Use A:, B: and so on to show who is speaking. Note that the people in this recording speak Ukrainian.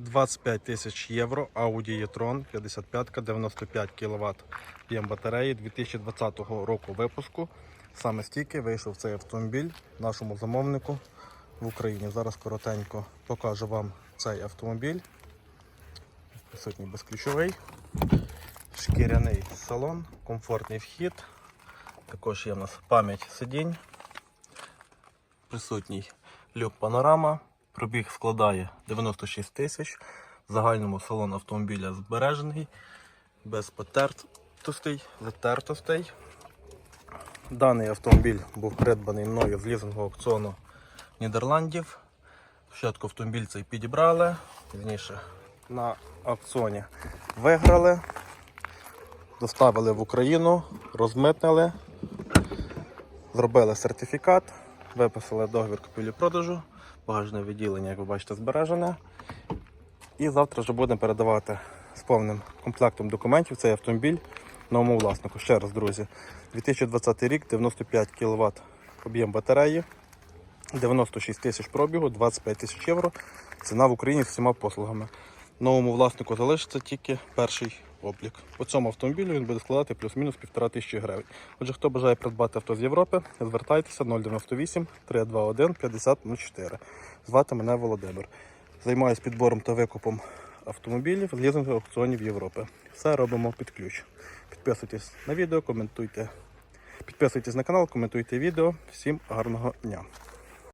A: 25 тисяч євро, Audi e-tron 55 95 кВт об'єм батареї 2020 року випуску. Саме стільки вийшов цей автомобіль нашому замовнику в Україні. Зараз коротенько покажу вам цей автомобіль. Присутній безключовий, шкіряний салон, комфортний вхід. Також є в нас пам'ять сидінь. Присутній люк панорама. Пробіг складає 96 тисяч. В загальному салон автомобіля збережений, без потертостей, затертостей. Даний автомобіль був придбаний мною з лізингового аукціону Нідерландів. Спочатку автомобіль цей підібрали, пізніше на аукціоні виграли, доставили в Україну, розмитнили, зробили сертифікат, виписали договір купівлі-продажу, багажне відділення, як ви бачите, збережене. І завтра вже будемо передавати з повним комплектом документів цей автомобіль новому власнику. Ще раз, друзі, 2020 рік, 95 кВт об'єм батареї, 96 тисяч пробігу, 25 тисяч євро. Ціна в Україні з всіма послугами. Новому власнику залишиться тільки перший облік. По цьому автомобілю він буде складати плюс-мінус півтора тисячі гривень. Отже, хто бажає придбати авто з Європи, звертайтеся 098 321 5004. Звати мене Володимир. Займаюся підбором та викупом автомобілів з лізингових аукціонів Європи. Все робимо під ключ. Підписуйтесь на відео, коментуйте. Підписуйтесь на канал, коментуйте відео. Всім гарного дня.